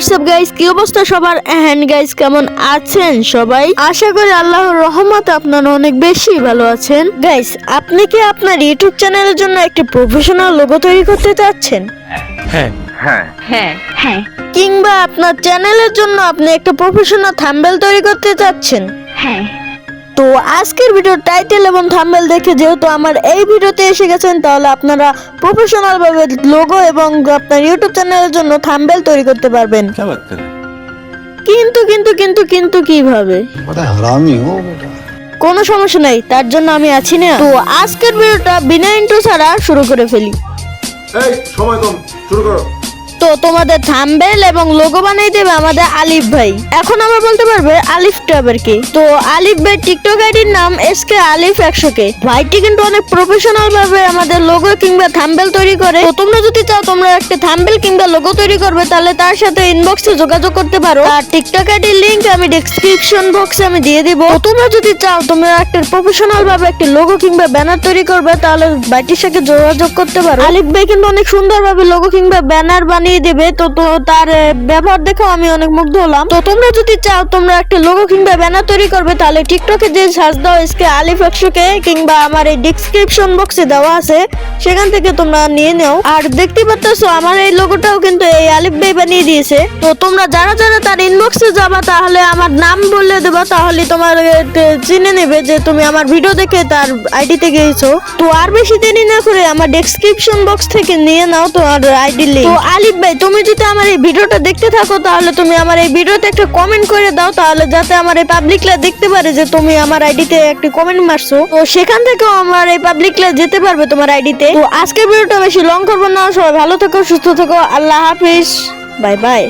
WhatsApp guys কি অবস্থা সবার? হ্যান্ড গাইস কেমন আছেন সবাই? আশা করি আল্লাহর রহমত আপনারা অনেক বেশি ভালো আছেন। গাইস আপনি কি আপনার ইউটিউব চ্যানেলের জন্য একটি প্রফেশনাল লোগো তৈরি করতে চাচ্ছেন? হ্যাঁ। হ্যাঁ। হ্যাঁ। কিংবা আপনার চ্যানেলের জন্য আপনি একটা প্রফেশনাল থাম্বেল তৈরি করতে চাচ্ছেন? হ্যাঁ। তো আজকের ভিডিওর টাইটেল এবং থাম্বেল দেখে যেহেতু আমার এই ভিডিওতে এসে গেছেন তাহলে আপনারা প্রফেশনালভাবে লোগো এবং আপনার ইউটিউব চ্যানেলের জন্য থাম্বেল তৈরি করতে পারবেন। কিন্তু কিন্তু কিন্তু কিন্তু কীভাবে? কোনো সমস্যা নাই তার জন্য আমি আছি না। তো আজকের ভিডিওটা বিনা ইন্ট্রো ছাড়া শুরু করে ফেলি। এই সময় কম শুরু করো। তো তোমাদের থাম্বেল এবং লোগো বানিয়ে দেবে আমাদের আলিফ ভাই। এখন আমরা বলতে পারবে আলিফ ট্যাবের কি। তো আলিফ ভাই টিকটক আইডির নাম এস কে আলিফ একশো কে। ভাইটি কিন্তু অনেক প্রফেশনাল ভাবে আমাদের লোগো কিংবা থাম্বেল তৈরি করে। তো তোমরা যদি চাও তোমরা একটা থাম্বেল কিংবা লোগো তৈরি করবে, তাহলে তার সাথে ইনবক্সে যোগাযোগ করতে পারো। আর টিকটক আইডির লিংক আমি ডেসক্রিপশন বক্সে আমি দিয়ে দিব। তোমরা যদি চাও তোমরা একটা প্রফেশনাল ভাবে একটা লোগো কিংবা ব্যানার তৈরি করবে, তাহলে ভাইটির সাথে যোগাযোগ করতে পারো। আলিফ ভাই কিন্তু অনেক সুন্দর ভাবে লোগো কিংবা ব্যানার বানিয়ে দেবে, তো তো তার ব্যবহার দেখেও আমি অনেক মুগ্ধ হলাম। তো তোমরা যদি চাও, তোমরা একটা লোগো কিংবা ব্যানার তৈরি করবে, তাহলে টিকটকে যে সার্চ দাও, এসকে আলিফ একশোকে কিংবা আমার এই ডিসক্রিপশন বক্সে দেওয়া আছে, সেখান থেকে তোমরা নিয়ে নাও। আর দেখতে পাচ্ছ আমার এই লোগোটাও কিন্তু এই আলিফ ভাই বানিয়ে দিয়েছে। তো তোমরা যারা যারা তার ইনবক্সে যাবা, তাহলে আমার নাম বলে দেবা, তাহলে তোমার চিনে নেবে যে তুমি আমার ভিডিও দেখে তার আইডিতে গিয়েছো। তো আর বেশি দেরি না করে আমার ডেসক্রিপশন বক্স থেকে নিয়ে নাও তোমার আইডি লিংক তো আলিফ ভাই, তুমি যদি আমার এই ভিডিওটা দেখতে থাকো, তাহলে তুমি আমার এই ভিডিওতে একটা কমেন্ট করে দাও, তাহলে যাতে আমার এই পাবলিকরা দেখতে পারে যে তুমি আমার আইডিতে একটা কমেন্ট মারছো। তো সেখান থেকেও আমার এই পাবলিকরা যেতে পারবে তোমার আইডিতে তো আজকের ভিডিওটা বেশি লং করব না, সবাই ভালো থেকো, সুস্থ থেকো, আল্লাহ হাফিজ। Bye bye.